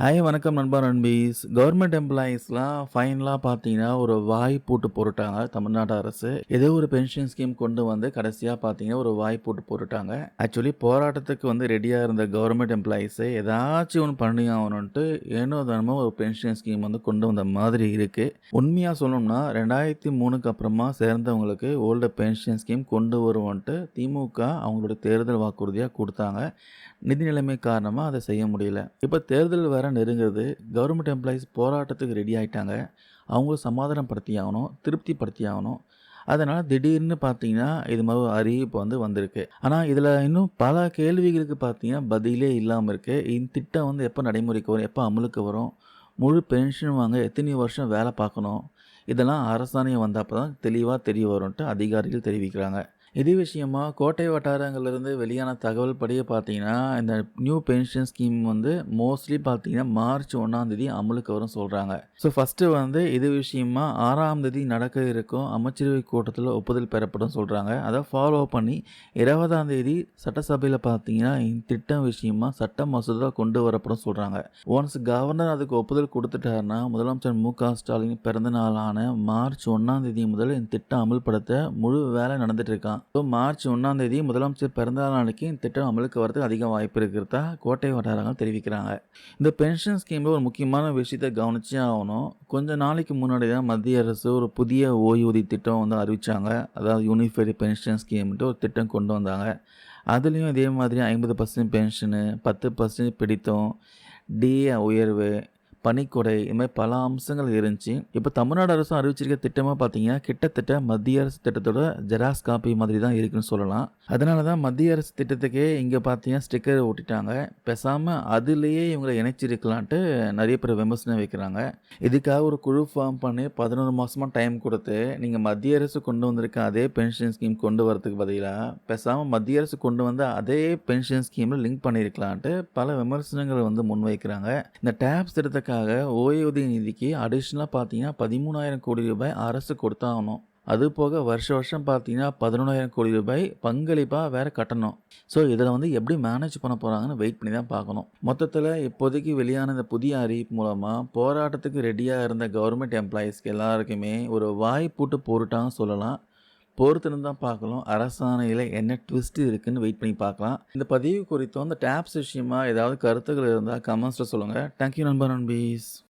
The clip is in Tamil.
ஹாய் வணக்கம் நண்பா நண்பீஸ். கவர்மெண்ட் எம்ப்ளாயீஸ்லாம் ஃபைனலாக பார்த்தீங்கன்னா ஒரு வாய் போட்டு போட்டுட்டாங்க தமிழ்நாடு அரசு. ஏதோ ஒரு பென்ஷன் ஸ்கீம் கொண்டு வந்து கடைசியாக பார்த்தீங்கன்னா ஒரு வாய் போட்டு போட்டுட்டாங்க. ஆக்சுவலி போராட்டத்துக்கு வந்து ரெடியாக இருந்த கவர்மெண்ட் எம்ப்ளாயீஸை ஏதாச்சும் ஒன்று பண்ணி ஆகணும்ட்டு ஏனோ தானமோ ஒரு பென்ஷன் ஸ்கீம் வந்து கொண்டு வந்த மாதிரி இருக்குது உண்மையாக சொல்லணும்னா ரெண்டாயிரத்தி மூணுக்கு அப்புறமா சேர்ந்தவங்களுக்கு ஓல்டு பென்ஷன் ஸ்கீம் கொண்டு வருவோன்ட்டு திமுக அவங்களோட தேர்தல் வாக்குறுதியாக கொடுத்தாங்க. நிதி நிலைமை காரணமாக அதை செய்ய முடியல. இப்போ தேர்தல் வேற நெருங்குறது கவர்மெண்ட் எம்ப்ளாயீஸ் போராட்டத்துக்கு ரெடி ஆகிட்டாங்க அவங்களும் சமாதானப்படுத்தி ஆகணும் திருப்திப்படுத்தி ஆகணும் அதனால் திடீர்னு பார்த்தீங்கன்னா இது மாதிரி ஒரு அறிவிப்பு வந்து வந்திருக்கு. ஆனால் இதில் இன்னும் பல கேள்விகளுக்கு பார்த்தீங்கன்னா பதிலே இல்லாமல் இருக்குது இந்த திட்டம் வந்து எப்போ நடைமுறைக்கு வரும் எப்போ அமலுக்கு வரும்? முழு பென்ஷன் வாங்க எத்தனை வருஷம் வேலை பார்க்கணும்? இதெல்லாம் அரசாணையம் வந்தப்போ தான் தெளிவாக தெரிய வரும்ன்ட்டு அதிகாரிகள் தெரிவிக்கிறாங்க. இதே விஷயமா கோட்டை வட்டாரங்கள்லேருந்து வெளியான தகவல் படியே பார்த்தீங்கன்னா இந்த நியூ பென்ஷன் ஸ்கீம் வந்து மோஸ்ட்லி பார்த்தீங்கன்னா மார்ச் ஒன்றாந்தேதி அமலுக்கு வரும் சொல்கிறாங்க ஸோ ஃபஸ்ட்டு வந்து இது விஷயமா ஆறாம் தேதி நடக்க இருக்கும் அமைச்சரவை கூட்டத்தில் ஒப்புதல் பெறப்படும் சொல்கிறாங்க அதை ஃபாலோ பண்ணி இருபதாம் தேதி சட்டசபையில் பார்த்தீங்கன்னா இந்த திட்டம் விஷயமா சட்ட மசோதா கொண்டு வரப்படும் சொல்கிறாங்க ஒன்ஸ் கவர்னர் அதுக்கு ஒப்புதல் கொடுத்துட்டாருன்னா முதலமைச்சர் மு க ஸ்டாலின் பிறந்த நாளான மார்ச் ஒன்றாம் தேதி முதல் இந்த திட்டம் அமல்படுத்த முழு வேலை நடந்துட்டு இருக்கான். ஸோ மார்ச் ஒன்றாம் தேதி முதலமைச்சர் பிறந்தநாள் நாளைக்கு இந்த திட்டம் அமலுக்கு வரதுக்கு அதிக வாய்ப்பு இருக்கிறதா கோட்டை வட்டாரங்கள் தெரிவிக்கிறாங்க. இந்த பென்ஷன் ஸ்கீமில் ஒரு முக்கியமான விஷயத்தை கவனிச்சே ஆகணும். கொஞ்ச நாளைக்கு முன்னாடி தான் மத்திய அரசு ஒரு புதிய ஓய்வூதிய திட்டம் வந்து அறிவித்தாங்க அதாவது யூனிஃபைடு பென்ஷன் ஸ்கீம்ட்டு ஒரு திட்டம் கொண்டு வந்தாங்க. அதுலேயும் இதே மாதிரி ஐம்பது பர்சன்ட் பென்ஷனு பத்து பர்சன்ட் பிடித்தம் டிஏ உயர்வு பனிக்கொடை இது மாதிரி பல அம்சங்கள் இருந்துச்சு. இப்போ தமிழ்நாடு அரசும் அறிவிச்சிருக்க திட்டமாக பார்த்தீங்கன்னா கிட்டத்தட்ட மத்திய அரசு திட்டத்தோட ஜெராக்ஸ் காப்பி மாதிரி தான் இருக்குன்னு சொல்லலாம். அதனால தான் மத்திய அரசு திட்டத்துக்கே இங்கே பார்த்தீங்கன்னா ஸ்டிக்கர் ஓட்டிட்டாங்க பேசாமல் அதுலேயே இவங்களை இணைச்சிருக்கலான்ட்டு நிறைய பேர் விமர்சனம் வைக்கிறாங்க. இதுக்காக ஒரு குழு ஃபார்ம் பண்ணி பதினொரு மாதமாக டைம் கொடுத்து நீங்கள் மத்திய அரசு கொண்டு வந்திருக்க அதே பென்ஷன் ஸ்கீம் கொண்டு வரதுக்கு பதிலாக பேசாமல் மத்திய அரசு கொண்டு வந்த அதே பென்ஷன் ஸ்கீமில் லிங்க் பண்ணியிருக்கலான்ட்டு பல விமர்சனங்களை வந்து முன்வைக்கிறாங்க. இந்த டேப்ஸ் திட்டத்தை இதுக்காக ஓய்வூதிய நிதிக்கு அடிஷ்னலாக பார்த்தீங்கன்னா பதிமூணாயிரம் கோடி ரூபாய் அரசு கொடுத்தாகணும். அது போக வருஷ வருஷம் பார்த்தீங்கன்னா பதினொன்றாயிரம் கோடி ரூபாய் பங்களிப்பாக வேறு கட்டணும். ஸோ இதில் வந்து எப்படி மேனேஜ் பண்ண போகிறாங்கன்னு வெயிட் பண்ணி தான் பார்க்கணும். மொத்தத்தில் இப்போதைக்கு வெளியான இந்த புதிய அறிவிப்பு மூலமாக போராட்டத்துக்கு ரெடியாக இருந்த கவர்மெண்ட் எம்ப்ளாயீஸ்க்கு எல்லாருக்குமே ஒரு வாய்ப்பூட்டு பூட்டு போட்டுட்டாங்கன்னு சொல்லலாம். பொறுத்துன்னு தான் பார்க்கலாம் அரசாணையில் என்ன ட்விஸ்ட் இருக்குதுன்னு வெயிட் பண்ணி பார்க்கலாம். இந்த பதிவு குறித்தும் இந்த டேப்ஸ் விஷயமா ஏதாவது கருத்துக்கள் இருந்தால் கமெண்ட்ஸில் சொல்லுங்கள் தேங்க்யூ நண்பர் நண்பீஸ்.